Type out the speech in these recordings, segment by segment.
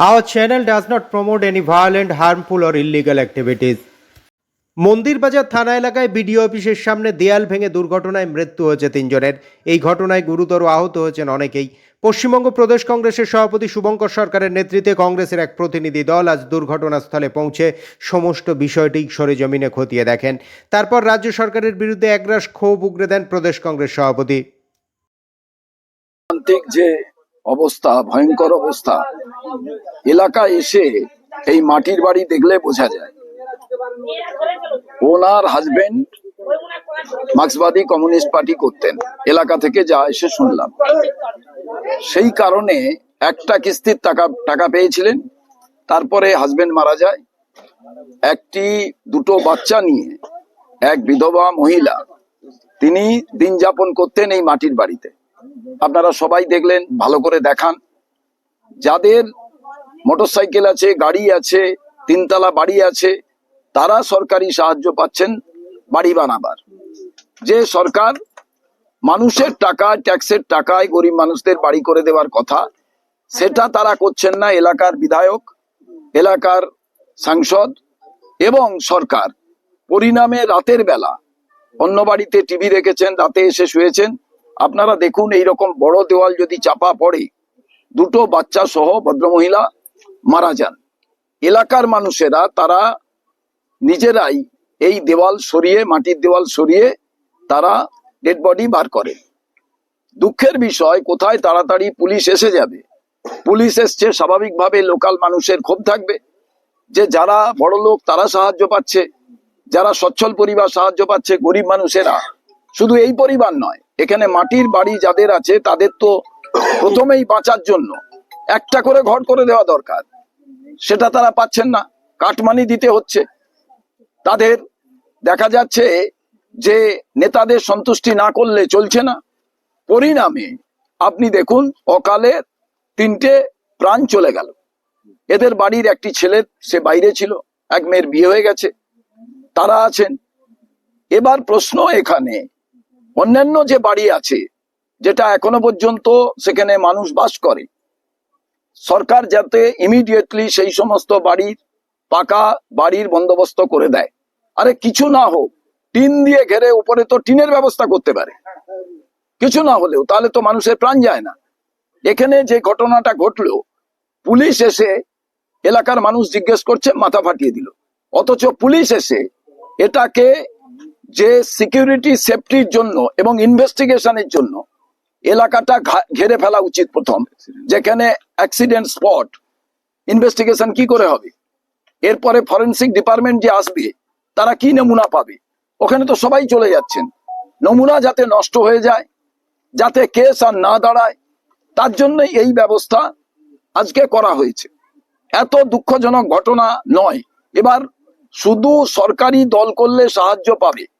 Our channel does not promote any violent, harmful, or illegal activities. Mandirbazar থানা এলাকায় BDO অফিসের সামনে দেয়াল ভেঙে দুর্ঘটনায় মৃত্যু হয়েছে তিনজনের। এই ঘটনায় গুরুতর আহত হয়েছেন অনেকেই। পশ্চিমবঙ্গ প্রদেশ কংগ্রেসের সভাপতি শুভঙ্কর সরকারের নেতৃত্বে কংগ্রেসের এক প্রতিনিধি দল আজ দুর্ঘটনাস্থলে পৌঁছে সমস্ত বিষয়টি সরেজমিনে খতিয়ে দেখেন। তারপর রাজ্য সরকারের বিরুদ্ধে একরাশ ক্ষোভ উগরে দেন প্রদেশ কংগ্রেস সভাপতি। যে অবস্থা, ভয়ঙ্কর অবস্থা। এলাকায় এসে এই মাটির বাড়ি দেখলে বোঝা যায়। ওনার হাজবেন্ড মার্ক্সবাদী কমিউনিস্ট পার্টি করতেন। এলাকা থেকে যা এসে শুনলাম। সেই কারণে একটা কিস্তির টাকা টাকা পেয়েছিলেন। তারপরে হাজবেন্ড মারা যায়। একটি, দুটো বাচ্চা নিয়ে এক বিধবা মহিলা, তিনি দিন যাপন করতেন এই মাটির বাড়িতে। আপনারা সবাই দেখলেন, ভালো করে দেখান। যাদের মোটরসাইকেল আছে, গাড়ি আছে, তিনতলা বাড়ি আছে, তারা সরকারি সাহায্য পাচ্ছেন বাড়ি বানাবার। যে সরকার মানুষের টাকা ট্যাক্সের টাকায় গরিব মানুষদের বাড়ি করে দেওয়ার কথা, সেটা তারা করছেন না এলাকার বিধায়ক, এলাকার সাংসদ এবং সরকার। পরিণামে রাতের বেলা অন্য বাড়িতে টিভি দেখেছেন, রাতে এসে শুয়েছেন। আপনারা দেখুন এই রকম বড় দেওয়াল যদি চাপা পড়ে, দুটো বাচ্চা সহ ভদ্রমহিলা মারা যান। এলাকার মানুষেরা, তারা নিজেরাই এই দেওয়াল সরিয়ে, মাটির দেওয়াল সরিয়ে তারা ডেড বডি বার করে। দুঃখের বিষয়, কোথায় তাড়াতাড়ি পুলিশ এসে যাবে? পুলিশ এসছে, স্বাভাবিকভাবে লোকাল মানুষের ক্ষোভ থাকবে। যে যারা বড় লোক তারা সাহায্য পাচ্ছে। যারা সচ্ছল পরিবার সাহায্য পাচ্ছে, গরিব মানুষেরা। শুধু এই পরিবার নয়, এখানে মাটির বাড়ি যাদের আছে, তাদের তো প্রথমেই বাঁচার জন্য একটা করে ঘর করে দেওয়া দরকার। সেটা তারা পাচ্ছেন না, কাটমানি দিতে হচ্ছে। তাদের দেখা যাচ্ছে যে নেতাদের সন্তুষ্টি না করলে চলছে না। পরিণামে আপনি দেখুন, অকালে তিনটে প্রাণ চলে গেল। এদের বাড়ির একটি ছেলে, সে বাইরে ছিল, এক মেয়ের বিয়ে হয়ে গেছে। তারা আছেন। এবার প্রশ্ন এখানে অন্যান্য যে বাড়ি আছে, যেটা এখনও পর্যন্ত সেখানে মানুষ বাস করে, সরকার যাতে ইমিডিয়েটলি সেই সমস্ত বাড়ির পাকা বাড়ির বন্দোবস্ত করে দেয়। আরে কিছু না হোক, টিন দিয়ে ঘেরে উপরে তো টিনের ব্যবস্থা করতে পারে। কিছু না হলেও, তাহলে তো মানুষের প্রাণ যায় না। এখানে যে ঘটনাটা ঘটলো, পুলিশ এসে এলাকার মানুষ জিজ্ঞেস করছে, মাথা ফাটিয়ে দিল। অথচ পুলিশ এসে এটাকে যে সিকিউরিটি সেফটির জন্য এবং ইনভেস্টিগেশনের জন্য এলাকাটা ঘেরে ফেলা উচিত প্রথম। যেখানে অ্যাক্সিডেন্ট স্পট ইনভেস্টিগেশন কি করে হবে? এরপরে ফরেন্সিক ডিপার্টমেন্ট যে আসবে, তারা কি নমুনা পাবে? ওখানে তো সবাই চলে যাচ্ছেন। নমুনা যাতে নষ্ট হয়ে যায়, যাতে কেস আর না দাঁড়ায়, তার জন্যই এই ব্যবস্থা আজকে করা হয়েছে। এত দুঃখজনক ঘটনা নয়। এবার শুধু সরকারি দল করলে সাহায্য পাবে।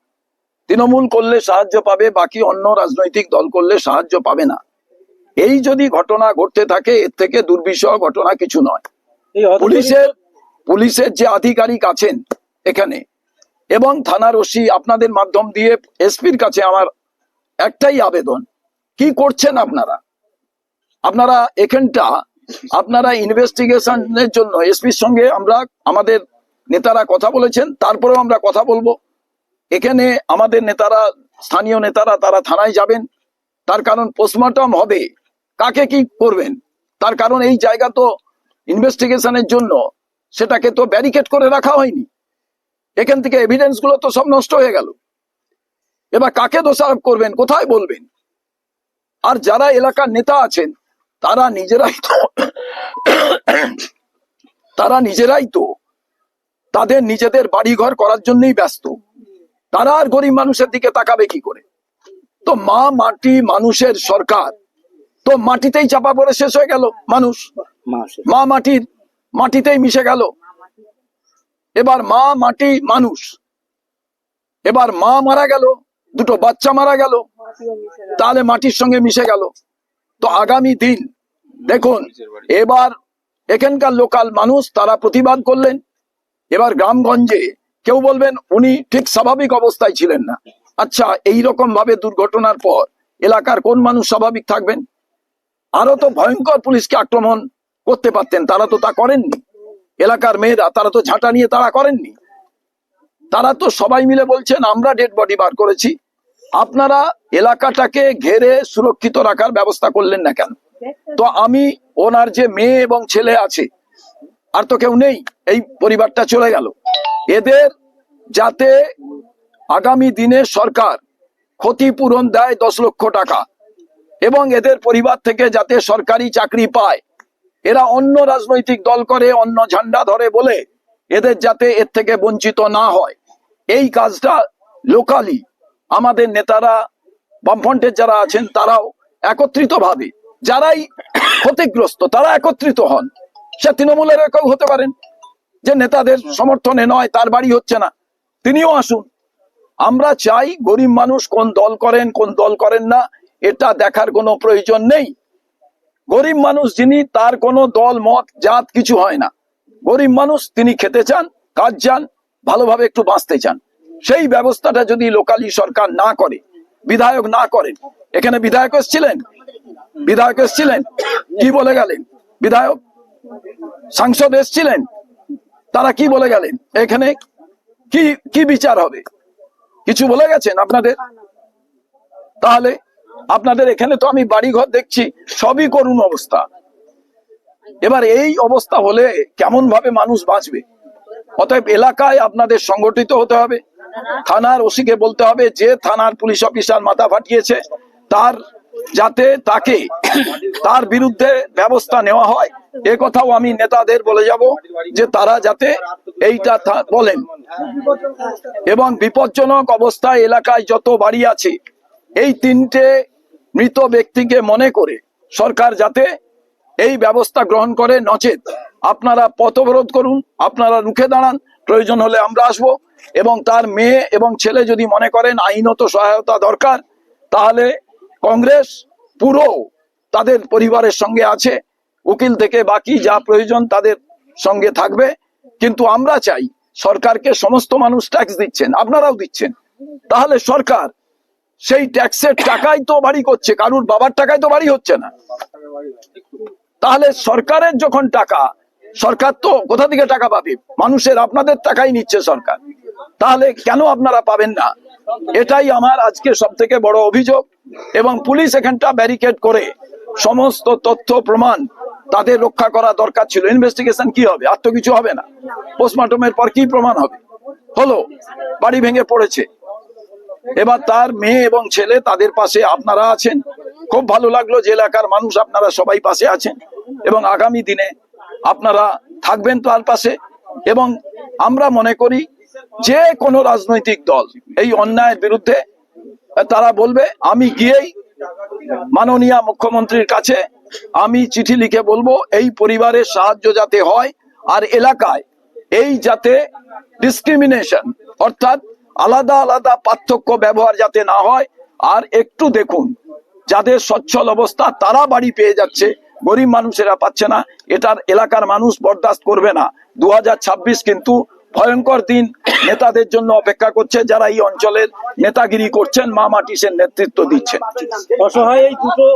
তৃণমূল করলে সাহায্য পাবে বাকি অন্য রাজনৈতিক দল করলে সাহায্য পাবে না। এই যদি ঘটনা ঘটতে থাকে এর থেকে দুর্বিষহ ঘটনা কিছু নয়। পুলিশের পুলিশের যে আধিকারিক আছেন এখানে এবং থানার ওসি আপনাদের মাধ্যম দিয়ে এসপির কাছে আমার একটাই আবেদন কি করছেন আপনারা? আপনারা এখানটা আপনারা ইনভেস্টিগেশনের জন্য এসপির সঙ্গে আমরা আমাদের নেতারা কথা বলেছেন তারপরেও আমরা কথা বলব। এখানে আমাদের নেতারা, স্থানীয় নেতারা তারা থানায় যাবেন। তার কারণ পোস্টমর্টম হবে। কাকে কি করবেন? তার কারণ এই জায়গা তো ইনভেস্টিগেশনের জন্য। সেটাকে তো ব্যারিকেড করে রাখা হয়নি। এখান থেকে এভিডেন্সগুলো তো সব নষ্ট হয়ে গেল। এবার কাকে দোষারোপ করবেন? কোথায় বলবেন? আর যারা এলাকার নেতা আছেন, তারা নিজেরাই তো তারা নিজেরাই তো তাদের নিজেদের বাড়িঘর করার জন্যই ব্যস্ত। তারা আর গরিব মানুষের দিকে তাকাবে কি করে? তো মা, মাটি, মানুষের সরকার। তো মাটিতেই চাপা পড়ে শেষ হয়ে গেল মানুষ। মা, মাটির, মাটিতেই মিশে গেল। এবার মা, মাটি, মানুষ। এবার মা মারা গেল, দুটো বাচ্চা মারা গেল, তাহলে মাটির সঙ্গে মিশে গেল। তো আগামী দিন, দেখুন, এবার এখানকার লোকাল মানুষ তারা প্রতিবাদ করলেন। এবার গ্রামগঞ্জে কেউ বলবেন উনি ঠিক স্বাভাবিক অবস্থায় ছিলেন না। আচ্ছা এই রকম ভাবে দুর্ঘটনার পর এলাকার কোন মানুষ স্বাভাবিক থাকবেন? আরও তো ভয়ঙ্কর পুলিশকে আক্রমণ করতে পারতেন, তারা তো তা করেননি। এলাকার মেয়েরা, তারা তো ঝাঁটা নিয়ে তারা করেননি। তারা তো সবাই মিলে বলছেন, আমরা ডেড বডি বার করেছি। আপনারা এলাকাটাকে ঘেরে সুরক্ষিত রাখার ব্যবস্থা করলেন না কেন? তো আমি, ওনার যে মেয়ে এবং ছেলে আছে, আর তো কেউ নেই, এই পরিবারটা চলে গেল। এদের যাতে আগামী দিনে সরকার ক্ষতিপূরণ দেয় দশ লক্ষ টাকা এবং এদের পরিবার থেকে যাতে সরকারি চাকরি পায়, এরা অন্য রাজনৈতিক দল করে, অন্য ঝান্ডা ধরে বলে এদের যাতে এর থেকে বঞ্চিত না হয়। এই কাজটা লোকালি আমাদের নেতারা, বামফ্রন্টের যারা আছেন তারাও একত্রিত ভাবে যারাই ক্ষতিগ্রস্ত তারা একত্রিত হন। সে তৃণমূলের কেউ হতে পারেন যে নেতাদের সমর্থনে নয়, তার বাড়ি হচ্ছে না। তিনিও আসুন। আমরা চাই গরিব মানুষ কোন দল করেন, কোন দল করেন না, এটা দেখার কোনো প্রয়োজন নেই। গরিব মানুষ যিনি, তার কোনো দল, মত, জাত কিছু হয় না। গরিব মানুষ, তিনি খেতে চান, কাজ চান, ভালোভাবে একটু বাঁচতে চান। সেই ব্যবস্থাটা যদি লোকালি সরকার না করে, বিধায়ক না করেন, এখানে বিধায়ক এসছিলেন? বিধায়ক এসছিলেন? কি বলে গেলেন? বিধায়ক? সাংসদ এসছিলেন? তারা কি বলে গেলেন? এখানে কি কি বিচার হবে? কিছু বলে গেছেন আপনাদের? তাহলে আপনাদের এখানে তো আমি বাড়িঘর দেখছি, সবই করুণ অবস্থা। এবার এই অবস্থা হলে কেমন ভাবে মানুষ বাঁচবে? অতএব এলাকায় আপনাদের সংগঠিত হতে হবে। থানার ওসিকে বলতে হবে, যে থানার পুলিশ অফিসার মাথা ফাটিয়েছে, তার যাতে তাকে তার বিরুদ্ধে ব্যবস্থা নেওয়া হয়। এ কথাও আমি নেতাদের বলে যাব যে তারা যাতে এইটা বলেন। এবং বিপজ্জনক অবস্থায় এলাকায় যত বাড়ি আছে, এই তিনটে মৃত ব্যক্তিকে মনে করে সরকার যাতে এই ব্যবস্থা গ্রহণ করে নচেত। আপনারা পথবরোধ করুন, আপনারা রুখে দাঁড়ান, প্রয়োজন হলে আমরা আসব। এবং তার মেয়ে এবং ছেলে যদি মনে করেন আইনত সহায়তা দরকার, তাহলে কংগ্রেস পুরো তাদের পরিবারের সঙ্গে আছে, উকিল থেকে বাকি যা প্রয়োজন তাদের সঙ্গে থাকবে। কিন্তু আমরা চাই সরকারকে সমস্ত মানুষ ট্যাক্স দিচ্ছেন, আপনারাও দিচ্ছেন। তাহলে সরকার সেই ট্যাক্সের টাকাই তো বাড়ি করছে, কারুর বাবার টাকায় তো বাড়ি হচ্ছে না। তাহলে সরকারের যখন টাকা, সরকার তো কোথা থেকে টাকা পাবে? মানুষের আপনাদের টাকাই নিচ্ছে সরকার। তাহলে কেন আপনারা পাবেন না? এটাই আমার আজকে সব থেকে বড় অভিযোগ এবং পুলিশ এখানটা ব্যারিকেড করে সমস্ত তথ্য প্রমাণ তাদের রক্ষা করা দরকার ছিল। ইনভেস্টিগেশন কি হবে? আর তো কিছু হবে না। পোস্টমর্টমের পর কি প্রমাণ হবে? হলো, বাড়ি ভেঙে পড়েছে। এবার তার মেয়ে এবং ছেলে তাদের পাশে আপনারা আছেন। খুব ভালো লাগল যে এলাকার মানুষ আপনারা সবাই পাশে আছেন। এবং আগামী দিনে আপনারা থাকবেন তার পাশে। এবং আমরা মনে করি যে কোনো রাজনৈতিক দল এই অন্যায়ের বিরুদ্ধে তারা বলবে, আমি গিয়েই মাননীয় মুখ্যমন্ত্রীর কাছে আমি চিঠি লিখে বলব, এই পরিবারের সাহায্য যাতে হয় আর এলাকায় এই যাতে ডিসক্রিমিনেশন অর্থাৎ আলাদা আলাদা পার্থক্য ব্যবহার যাতে না হয়, আর একটু দেখুন, যাদের সচ্ছল অবস্থা তারা বাড়ি পেয়ে যাচ্ছে, গরিব মানুষেরা পাচ্ছে না, এটার এলাকার মানুষ বরদাস্ত করবে না। দু হাজার ছাব্বিশ কিন্তু ভয়ঙ্কর দিন নেতাদের জন্য অপেক্ষা করছে, যারা এই অঞ্চলের নেতাগিরি করছেন, মা মাটিসের নেতৃত্ব দিচ্ছেন। অসহায় এই দুটো